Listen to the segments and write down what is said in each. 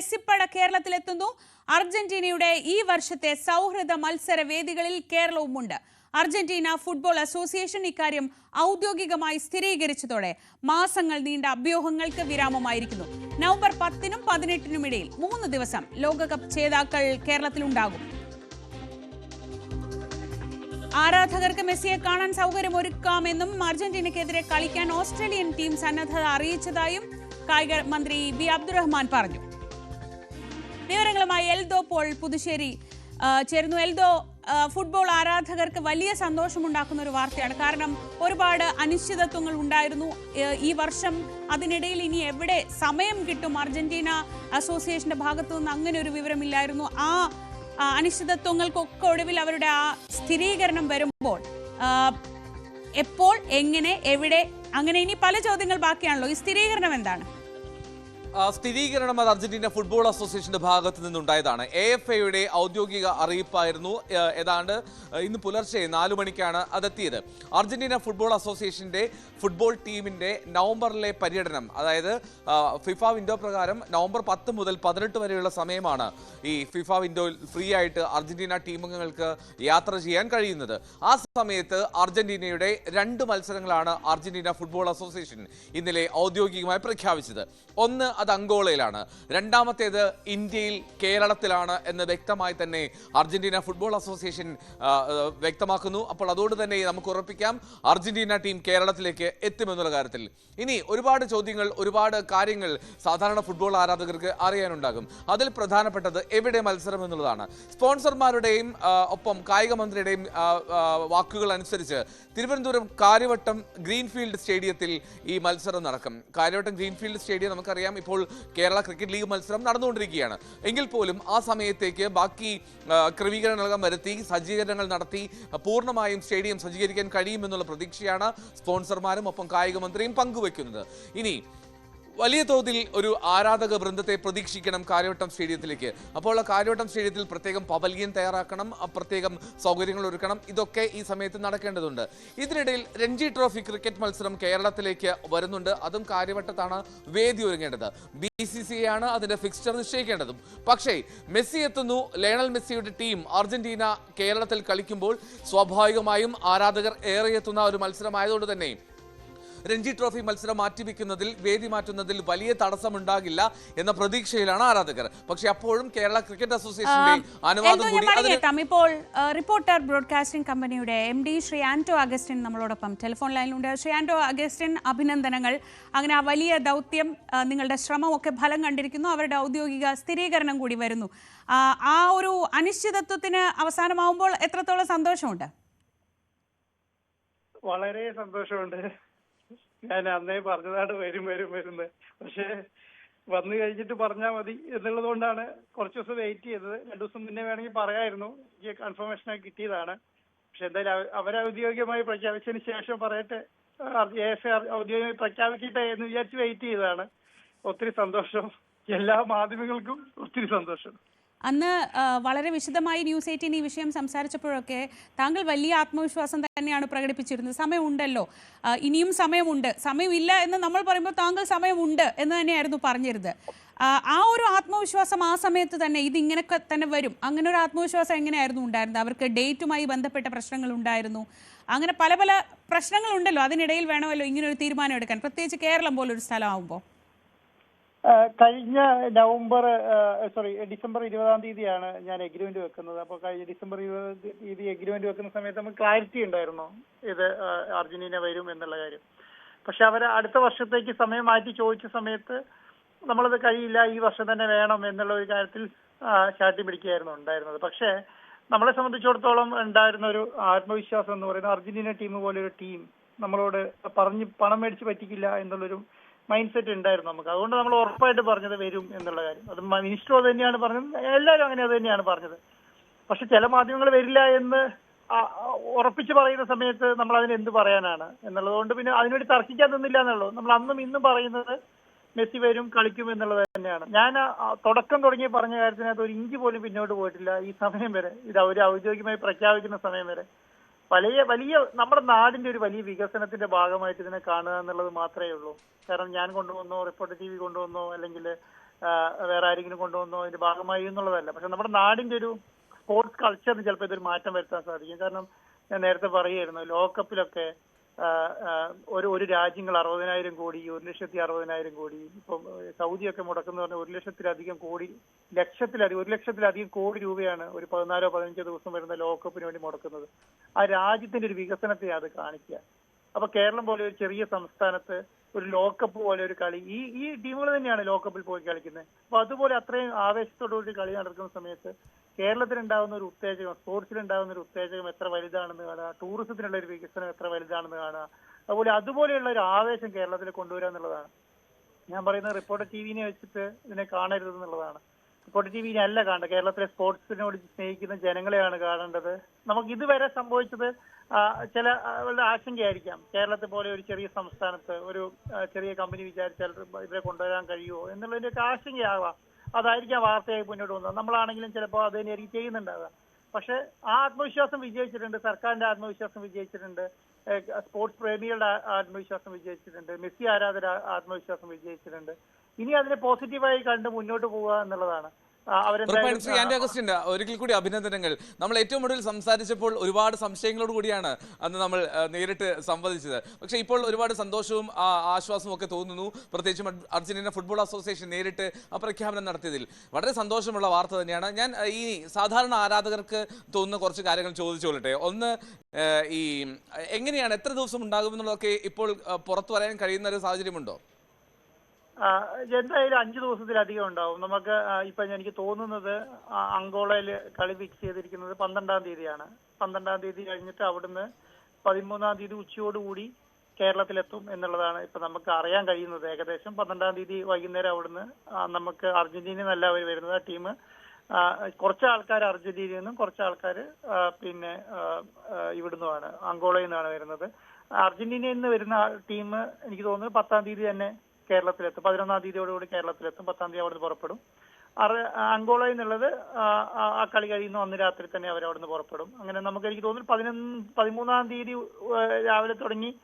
മെസ്സിപ്പട കേരളത്തിലെത്തുന്നു. അർജന്റീനയുടെ ഈ വർഷത്തെ സൗഹൃദ മത്സര വേദികളിൽ കേരളവുമുണ്ട്. അർജന്റീന ഫുട്ബോൾ അസോസിയേഷൻ ഇക്കാര്യം ഔദ്യോഗികമായി സ്ഥിരീകരിച്ചതോടെ മാസങ്ങൾ നീണ്ട അഭ്യൂഹങ്ങൾക്ക് വിരാമമായിരിക്കുന്നു. നവംബർ പത്തിനും പതിനെട്ടിനും ഇടയിൽ മൂന്ന് ദിവസം ലോകകപ്പ് ജേതാക്കൾ കേരളത്തിലുണ്ടാകും. ആരാധകർക്ക് മെസ്സിയെ കാണാൻ സൗകര്യം ഒരുക്കാമെന്നും അർജന്റീനയ്ക്കെതിരെ കളിക്കാൻ ഓസ്ട്രേലിയൻ ടീം സന്നദ്ധത അറിയിച്ചതായും കായിക മന്ത്രി ബി അബ്ദുറഹ്മാൻ പറഞ്ഞു. വിവരങ്ങളുമായി എൽദോ പോൾ പുതുശ്ശേരി. ചേരുന്നു. എൽദോ ഫുട്ബോൾ ആരാധകർക്ക് വലിയ സന്തോഷമുണ്ടാക്കുന്ന ഒരു വാർത്തയാണ്. കാരണം ഒരുപാട് അനിശ്ചിതത്വങ്ങൾ ഉണ്ടായിരുന്നു. ഈ വർഷം അതിനിടയിൽ ഇനി എവിടെ സമയം കിട്ടും? അർജന്റീന അസോസിയേഷന്റെ ഭാഗത്തു നിന്ന് അങ്ങനെ ഒരു വിവരമില്ലായിരുന്നു. ആ അനിശ്ചിതത്വങ്ങൾക്കൊക്കെ ഒടുവിൽ അവരുടെ ആ സ്ഥിരീകരണം വരുമ്പോൾ എപ്പോൾ എങ്ങനെ എവിടെ അങ്ങനെ ഇനി പല ചോദ്യങ്ങൾ ബാക്കിയാണല്ലോ. ഈ സ്ഥിരീകരണം എന്താണ്? സ്ഥിരീകരണം അത് അർജന്റീന ഫുട്ബോൾ അസോസിയേഷന്റെ ഭാഗത്ത് നിന്നുണ്ടായതാണ്. എ എഫ് എയുടെ ഔദ്യോഗിക അറിയിപ്പായിരുന്നു. ഏതാണ്ട് ഇന്ന് പുലർച്ചെ നാലു മണിക്കാണ് അതെത്തിയത്. അർജന്റീന ഫുട്ബോൾ അസോസിയേഷന്റെ ഫുട്ബോൾ ടീമിന്റെ നവംബറിലെ പര്യടനം അതായത് ഫിഫ വിൻഡോ പ്രകാരം നവംബർ പത്ത് മുതൽ പതിനെട്ട് വരെയുള്ള സമയമാണ് ഈ ഫിഫ വിൻഡോയിൽ ഫ്രീ ആയിട്ട് അർജന്റീന ടീമുകൾക്ക് യാത്ര ചെയ്യാൻ കഴിയുന്നത്. ആ സമയത്ത് അർജന്റീനയുടെ രണ്ട് മത്സരങ്ങളാണ് അർജന്റീന ഫുട്ബോൾ അസോസിയേഷൻ ഇന്നലെ ഔദ്യോഗികമായി പ്രഖ്യാപിച്ചത്. ഒന്ന് അത് അങ്കോളയിലാണ് രണ്ടാമത്തേത് ഇന്ത്യയിൽ കേരളത്തിലാണ് എന്ന് വ്യക്തമായി തന്നെ അർജന്റീന ഫുട്ബോൾ അസോസിയേഷൻ വ്യക്തമാക്കുന്നു. അപ്പോൾ അതുകൊണ്ട് തന്നെ നമുക്ക് ഉറപ്പിക്കാം അർജന്റീന ടീം കേരളത്തിലേക്ക് എത്തുമെന്നുള്ള കാര്യത്തിൽ. ഇനി ഒരുപാട് ചോദ്യങ്ങൾ ഒരുപാട് കാര്യങ്ങൾ സാധാരണ ഫുട്ബോൾ ആരാധകർക്ക് അറിയാനുണ്ടാകും. അതിൽ പ്രധാനപ്പെട്ടത് എവിടെ മത്സരം എന്നുള്ളതാണ്. സ്പോൺസർമാരുടെയും ഒപ്പം കായിക മന്ത്രിയുടെയും വാക്കുകൾ അനുസരിച്ച് തിരുവനന്തപുരം കാര്യവട്ടം ഗ്രീൻഫീൽഡ് സ്റ്റേഡിയത്തിൽ ഈ മത്സരം നടക്കും. കാര്യവട്ടം ഗ്രീൻഫീൽഡ് സ്റ്റേഡിയം നമുക്കറിയാം ഇപ്പോൾ കേരള ക്രിക്കറ്റ് ലീഗ് മത്സരം നടന്നുകൊണ്ടിരിക്കുകയാണ്. എങ്കിൽ പോലും ആ സമയത്തേക്ക് ബാക്കി ക്രമീകരണങ്ങൾ വരുത്തി സജ്ജീകരണങ്ങൾ നടത്തി പൂർണമായും സ്റ്റേഡിയം സജ്ജീകരിക്കാൻ കഴിയുമെന്നുള്ള പ്രതീക്ഷയാണ് സ്പോൺസർമാരും ഒപ്പം കായിക മന്ത്രിയും പങ്കുവെക്കുന്നത്. ഇനി വലിയ തോതിൽ ഒരു ആരാധക വൃന്ദത്തെ പ്രതീക്ഷിക്കണം കാര്യവട്ടം സ്റ്റേഡിയത്തിലേക്ക്. അപ്പോൾ ആ കാര്യവട്ടം സ്റ്റേഡിയത്തിൽ പ്രത്യേകം പവലിയൻ തയ്യാറാക്കണം പ്രത്യേകം സൗകര്യങ്ങൾ ഒരുക്കണം. ഇതൊക്കെ ഈ സമയത്ത് നടക്കേണ്ടതുണ്ട്. ഇതിനിടയിൽ രഞ്ജി ട്രോഫി ക്രിക്കറ്റ് മത്സരം കേരളത്തിലേക്ക് വരുന്നുണ്ട്. അതും കാര്യവട്ടത്താണ് വേദി ഒരുങ്ങേണ്ടത്. ബി സി സി ആണ് അതിന്റെ ഫിക്സ്ചർ നിശ്ചയിക്കേണ്ടതും. പക്ഷേ മെസ്സി എത്തുന്നു. ലയണൽ മെസ്സിയുടെ ടീം അർജന്റീന കേരളത്തിൽ കളിക്കുമ്പോൾ സ്വാഭാവികമായും ആരാധകർ ഏറെ എത്തുന്ന ഒരു മത്സരമായതുകൊണ്ട് തന്നെ രഞ്ജി ട്രോഫി മത്സരം മാറ്റിവെക്കുന്നതിൽ വേദി മാറ്റുന്നതിൽ വലിയ തടസ്സമുണ്ടാകില്ല എന്ന പ്രതീക്ഷയിലാണ് ആരാധകർ. പക്ഷെ അപ്പോഴും കേരള ക്രിക്കറ്റ് അസോസിയേഷന്റെ അനുവാദം കൂടി ഇപ്പോൾ റിപ്പോർട്ടർ ബ്രോഡ്കാസ്റ്റിംഗ് കമ്പനിയുടെ എം ഡി ശ്രീ ആന്റോ അഗസ്റ്റിൻ നമ്മളോടൊപ്പം ടെലിഫോൺ ലൈനിലുണ്ട്. ശ്രീ ആന്റോ അഗസ്റ്റിൻ അഭിനന്ദനങ്ങൾ. അങ്ങനെ ആ വലിയ ദൗത്യം നിങ്ങളുടെ ശ്രമമൊക്കെ ഫലം കണ്ടിരിക്കുന്നു. അവരുടെ ഔദ്യോഗിക സ്ഥിരീകരണം കൂടി വരുന്നു. ആ, ആ ഒരു അനിശ്ചിതത്വത്തിന് അവസാനമാവുമ്പോൾ എത്രത്തോളം സന്തോഷമുണ്ട്? വളരെ സന്തോഷമുണ്ട്. ഞാൻ അന്നേ പറഞ്ഞതാണ് വരും വരും വരുന്നത് പക്ഷേ വന്നു കഴിഞ്ഞിട്ട് പറഞ്ഞാൽ മതി എന്നുള്ളത് കൊണ്ടാണ് കുറച്ച് ദിവസം വെയിറ്റ് ചെയ്തത്. രണ്ടു ദിവസം മുന്നേ വേണമെങ്കിൽ പറയായിരുന്നു. എനിക്ക് കൺഫർമേഷൻ കിട്ടിയതാണ്. പക്ഷെ എന്തായാലും അവർ ഔദ്യോഗികമായി പ്രഖ്യാപിച്ചതിന് ശേഷം പറയട്ടെ. ഔദ്യോഗികമായി പ്രഖ്യാപിക്കട്ടെ എന്ന് വിചാരിച്ച് വെയിറ്റ് ചെയ്തതാണ്. ഒത്തിരി സന്തോഷം. എല്ലാ മാധ്യമങ്ങൾക്കും ഒത്തിരി സന്തോഷം. അന്ന് വളരെ വിശദമായി ന്യൂസ് എയ്റ്റീൻ ഈ വിഷയം സംസാരിച്ചപ്പോഴൊക്കെ താങ്കൾ വലിയ ആത്മവിശ്വാസം തന്നെയാണ് പ്രകടിപ്പിച്ചിരുന്നത്. സമയമുണ്ടല്ലോ. ഇനിയും സമയമുണ്ട്. സമയമില്ല എന്ന് നമ്മൾ പറയുമ്പോൾ താങ്കൾ സമയമുണ്ട് എന്ന് തന്നെയായിരുന്നു പറഞ്ഞിരുന്നത്. ആ, ഒരു ആത്മവിശ്വാസം ആ സമയത്ത് തന്നെ ഇത് ഇങ്ങനെയൊക്കെ തന്നെ വരും. അങ്ങനെ ഒരു ആത്മവിശ്വാസം എങ്ങനെയായിരുന്നു ഉണ്ടായിരുന്നത്? അവർക്ക് ഡേറ്റുമായി ബന്ധപ്പെട്ട പ്രശ്നങ്ങൾ ഉണ്ടായിരുന്നു. അങ്ങനെ പല പല പ്രശ്നങ്ങളുണ്ടല്ലോ. അതിനിടയിൽ വേണമല്ലോ ഇങ്ങനെ ഒരു തീരുമാനം എടുക്കാൻ. പ്രത്യേകിച്ച് കേരളം പോലൊരു സ്ഥലമാകുമ്പോൾ കഴിഞ്ഞ നവംബർ സോറി ഡിസംബർ ഇരുപതാം തീയതിയാണ് ഞാൻ എഗ്രിമെന്റ് വെക്കുന്നത്. അപ്പോൾ കഴിഞ്ഞ ഡിസംബർ ഇരുപത് തീയതി എഗ്രിമെന്റ് വെക്കുന്ന സമയത്ത് നമുക്ക് ക്ലാരിറ്റി ഉണ്ടായിരുന്നു ഇത് അർജന്റീന വരും എന്നുള്ള കാര്യം. പക്ഷെ അവർ അടുത്ത വർഷത്തേക്ക് സമയം മാറ്റി ചോദിച്ച സമയത്ത് നമ്മളത് കഴിയില്ല ഈ വർഷം തന്നെ വേണം എന്നുള്ള ഒരു കാര്യത്തിൽ ചാട്ടി പിടിക്കുകയായിരുന്നു ഉണ്ടായിരുന്നത്. പക്ഷേ നമ്മളെ സംബന്ധിച്ചിടത്തോളം ഉണ്ടായിരുന്ന ഒരു ആത്മവിശ്വാസം എന്ന് പറയുന്നത് അർജന്റീന ടീം പോലെ ഒരു ടീം നമ്മളോട് പറഞ്ഞ് പണം മേടിച്ച് പറ്റിക്കില്ല എന്നുള്ളൊരു മൈൻഡ് സെറ്റ് ഉണ്ടായിരുന്നു നമുക്ക്. അതുകൊണ്ട് നമ്മൾ ഉറപ്പായിട്ട് പറഞ്ഞത് വരും എന്നുള്ള കാര്യം. അത് മിനിസ്റ്റർ അത് തന്നെയാണ് പറഞ്ഞത്. എല്ലാവരും അങ്ങനെ അത് തന്നെയാണ് പറഞ്ഞത്. പക്ഷെ ചില മാധ്യമങ്ങൾ വരില്ല എന്ന് ഉറപ്പിച്ച് പറയുന്ന സമയത്ത് നമ്മൾ അതിന് എന്ത് പറയാനാണ് എന്നുള്ളത് കൊണ്ട് പിന്നെ അതിനുവേണ്ടി തർക്കിക്കാൻ നിന്നില്ല എന്നുള്ളൂ. നമ്മൾ അന്നും ഇന്നും പറയുന്നത് മെസ്സി വരും കളിക്കും എന്നുള്ളത് തന്നെയാണ്. ഞാൻ തുടക്കം തുടങ്ങി പറഞ്ഞ കാര്യത്തിനകത്ത് ഒരു ഇഞ്ചി പോലും പിന്നോട്ട് പോയിട്ടില്ല. ഈ സമയം വരെ ഇത് അവർ ഔദ്യോഗികമായി പ്രഖ്യാപിക്കുന്ന സമയം വരെ. വലിയ വലിയ നമ്മുടെ നാടിന്റെ ഒരു വലിയ വികസനത്തിന്റെ ഭാഗമായിട്ട് ഇതിനെ കാണുക എന്നുള്ളത് മാത്രമേ ഉള്ളൂ. കാരണം ഞാൻ കൊണ്ടുവന്നോ റിപ്പോർട്ടർ ടി വി കൊണ്ടുവന്നോ അല്ലെങ്കിൽ വേറെ ആരെങ്കിലും കൊണ്ടുവന്നോ ഇതിന്റെ ഭാഗമായി എന്നുള്ളതല്ല. പക്ഷെ നമ്മുടെ നാടിന്റെ ഒരു സ്പോർട്സ് കൾച്ചറിന് ചിലപ്പോൾ ഇതൊരു മാറ്റം വരുത്താൻ സാധിക്കും. കാരണം ഞാൻ നേരത്തെ പറയുമായിരുന്നു ലോകകപ്പിലൊക്കെ ഒരു ഒരു രാജ്യങ്ങൾ അറുപതിനായിരം കോടി ഒരു ലക്ഷത്തി അറുപതിനായിരം കോടി ഇപ്പം സൗദിയൊക്കെ മുടക്കുന്ന പറഞ്ഞാൽ ഒരു ലക്ഷത്തിലധികം കോടി ലക്ഷത്തിലധികം ഒരു ലക്ഷത്തിലധികം കോടി രൂപയാണ് ഒരു പതിനാലോ പതിനഞ്ചോ ദിവസം വരുന്ന ലോകകപ്പിന് വേണ്ടി മുടക്കുന്നത്. ആ രാജ്യത്തിന്റെ ഒരു വികസനത്തെ അത് കാണിക്കുക. അപ്പൊ കേരളം പോലെ ഒരു ചെറിയ സംസ്ഥാനത്ത് ഒരു ലോകകപ്പ് പോലെ ഒരു കളി. ഈ ഈ ടീമുകൾ തന്നെയാണ് ലോകകപ്പിൽ പോയി കളിക്കുന്നത്. അപ്പൊ അതുപോലെ അത്രയും ആവേശത്തോടുകൂടി കളി നടക്കുന്ന സമയത്ത് കേരളത്തിലുണ്ടാകുന്ന ഒരു ഉത്തേജകം സ്പോർട്സിലുണ്ടാകുന്ന ഒരു ഉത്തേജകം എത്ര വലുതാണെന്ന് കാണുക ടൂറിസത്തിനുള്ള ഒരു വികസനം എത്ര വലുതാണെന്ന് കാണുക അതുപോലെ അതുപോലെയുള്ള ഒരു ആവേശം കേരളത്തിൽ കൊണ്ടുവരിക എന്നുള്ളതാണ് ഞാൻ പറയുന്നത് റിപ്പോർട്ടർ ടി വിനെ വെച്ചിട്ട് ഇതിനെ കാണരുത് എന്നുള്ളതാണ് റിപ്പോർട്ടർ ടി അല്ല കാണേണ്ടത് കേരളത്തിലെ സ്പോർട്സിനോട് സ്നേഹിക്കുന്ന ജനങ്ങളെയാണ് കാണേണ്ടത്. നമുക്ക് ഇതുവരെ സംഭവിച്ചത് ചില ആശങ്കയായിരിക്കാം. കേരളത്തെ പോലെ ഒരു ചെറിയ സംസ്ഥാനത്ത് ഒരു ചെറിയ കമ്പനി വിചാരിച്ചാൽ ഇവരെ കൊണ്ടുവരാൻ കഴിയുമോ എന്നുള്ളതിന്റെ ഒക്കെ ആശങ്കയാവാം. അതായിരിക്കാം വാർത്തയായി മുന്നോട്ട് വന്നത് നമ്മളാണെങ്കിലും ചിലപ്പോൾ അത് തന്നെയായിരിക്കും ചെയ്യുന്നുണ്ടാവുക. പക്ഷെ ആ ആത്മവിശ്വാസം വിജയിച്ചിട്ടുണ്ട് സർക്കാരിന്റെ ആത്മവിശ്വാസം വിജയിച്ചിട്ടുണ്ട് സ്പോർട്സ് പ്രേമികളുടെ ആത്മവിശ്വാസം വിജയിച്ചിട്ടുണ്ട് മെസ്സി ആരാധന ആത്മവിശ്വാസം വിജയിച്ചിട്ടുണ്ട്. ഇനി അതിനെ പോസിറ്റീവായി കണ്ട് മുന്നോട്ട് പോവുക എന്നുള്ളതാണ്. ഉറപ്പായും ശ്രീ ആന്റോ അവരെന്തായാലും അഗസ്റ്റിൻ ഒരിക്കൽ കൂടി അഭിനന്ദനങ്ങൾ. നമ്മൾ ഏറ്റവും ഒടുവിൽ സംസാരിച്ചപ്പോൾ ഒരുപാട് സംശയങ്ങളോട് കൂടിയാണ് അന്ന് നമ്മൾ നേരിട്ട് സംവദിച്ചത്. പക്ഷെ ഇപ്പോൾ ഒരുപാട് സന്തോഷവും ആശ്വാസവും ഒക്കെ തോന്നുന്നു. പ്രത്യേകിച്ചും അർജന്റീന ഫുട്ബോൾ അസോസിയേഷൻ നേരിട്ട് പ്രഖ്യാപനം നടത്തിയതിൽ. വളരെ സന്തോഷമുള്ള വാർത്ത തന്നെയാണ്. ഞാൻ ഈ സാധാരണ ആരാധകർക്ക് തോന്നുന്ന കുറച്ച് കാര്യങ്ങൾ ചോദിച്ചോളട്ടെ ഒന്ന് ഈ എങ്ങനെയാണ് എത്ര ദിവസം ഉണ്ടാകുമെന്നുള്ളതൊക്കെ ഇപ്പോൾ പുറത്തു പറയാൻ കഴിയുന്ന ഒരു സാഹചര്യമുണ്ടോ? എന്തായാലും അഞ്ചു ദിവസത്തിലധികം ഉണ്ടാവും. നമുക്ക് ഇപ്പൊ എനിക്ക് തോന്നുന്നത് അങ്കോളയിൽ കളി ഫിക്സ് ചെയ്തിരിക്കുന്നത് പന്ത്രണ്ടാം തീയതിയാണ്. പന്ത്രണ്ടാം തീയതി കഴിഞ്ഞിട്ട് അവിടുന്ന് പതിമൂന്നാം തീയതി ഉച്ചയോടുകൂടി കേരളത്തിലെത്തും എന്നുള്ളതാണ് ഇപ്പൊ നമുക്ക് അറിയാൻ കഴിയുന്നത്. ഏകദേശം പന്ത്രണ്ടാം തീയതി വൈകുന്നേരം അവിടുന്ന് നമുക്ക് അർജന്റീന നിന്നല്ല അവർ വരുന്നത്. ആ ടീം കുറച്ച് ആൾക്കാർ അർജന്റീനയിൽ നിന്നും കുറച്ച് ആൾക്കാർ പിന്നെ ഇവിടുന്നുമാണ് അങ്കോളയിൽ നിന്നാണ് വരുന്നത്. അർജന്റീനയിൽ നിന്ന് വരുന്ന ടീം എനിക്ക് തോന്നുന്നു പത്താം തീയതി തന്നെ കേരളത്തിലെത്തും. പതിനൊന്നാം തീയതിയോടുകൂടി കേരളത്തിലെത്തും. പത്താം തീയതി അവിടുന്ന് പുറപ്പെടും. അറ- എന്നുള്ളത് ആ കളി കഴിയുന്ന അന്ന് രാത്രി തന്നെ അവർ അവിടുന്ന് പുറപ്പെടും. അങ്ങനെ നമുക്ക് എനിക്ക് തോന്നുന്നു പതിനൊന്ന് പതിമൂന്നാം തീയതി രാവിലെ തുടങ്ങി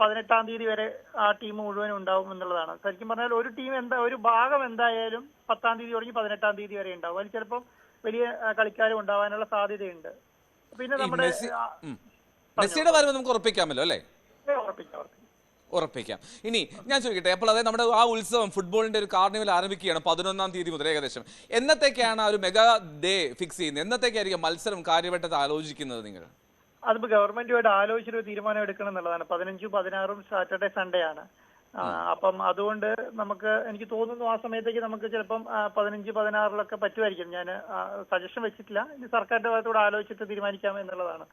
പതിനെട്ടാം തീയതി വരെ ആ ടീം മുഴുവൻ ഉണ്ടാവും എന്നുള്ളതാണ്. ശരിക്കും പറഞ്ഞാൽ ഒരു ടീം എന്താ ഒരു ഭാഗം എന്തായാലും പത്താം തീയതി തുടങ്ങി പതിനെട്ടാം തീയതി വരെ ഉണ്ടാവും. അതിൽ ചിലപ്പോൾ വലിയ കളിക്കാരും ഉണ്ടാവാനുള്ള സാധ്യതയുണ്ട്. പിന്നെ നമ്മുടെ മെസ്സി മെസ്സിയുടെ നമുക്ക് ഉറപ്പിക്കാമല്ലോ അല്ലേ? ഉറപ്പിക്കാം ഉറപ്പിക്കാം. ഉറപ്പിക്കാം. ഇനി ഞാൻ ചോദിക്കട്ടെ അപ്പോൾ അതായത് നമ്മുടെ ആ ഉത്സവം ഫുട്ബോളിന്റെ ഒരു കാർണിവൽ ആരംഭിക്കുകയാണ് പതിനൊന്നാം തീയതി മുതൽ ഏകദേശം. എന്നത്തേക്കാണ് ആ ഒരു മെഗാ ഡേ ഫിക്സ് ചെയ്യുന്നത്? എന്നത്തേക്കായിരിക്കും മത്സരം കാര്യമായിട്ട് ആലോചിക്കുന്നത് നിങ്ങൾ? അതിപ്പോ ഗവൺമെന്റുമായിട്ട് ആലോചിച്ചൊരു തീരുമാനം എടുക്കണം എന്നുള്ളതാണ്. പതിനഞ്ചും പതിനാറും സാറ്റർഡേ സൺഡേ ആണ് അപ്പം അതുകൊണ്ട് നമുക്ക് എനിക്ക് തോന്നുന്നു ആ സമയത്തേക്ക് നമുക്ക് ചിലപ്പം പതിനഞ്ച് പതിനാറിലൊക്കെ പറ്റുമായിരിക്കും. ഞാൻ സജഷൻ വെച്ചിട്ടില്ല. ഇനി സർക്കാരിന്റെ ഭാഗത്തോട് ആലോചിച്ചിട്ട് തീരുമാനിക്കാം എന്നുള്ളതാണ്.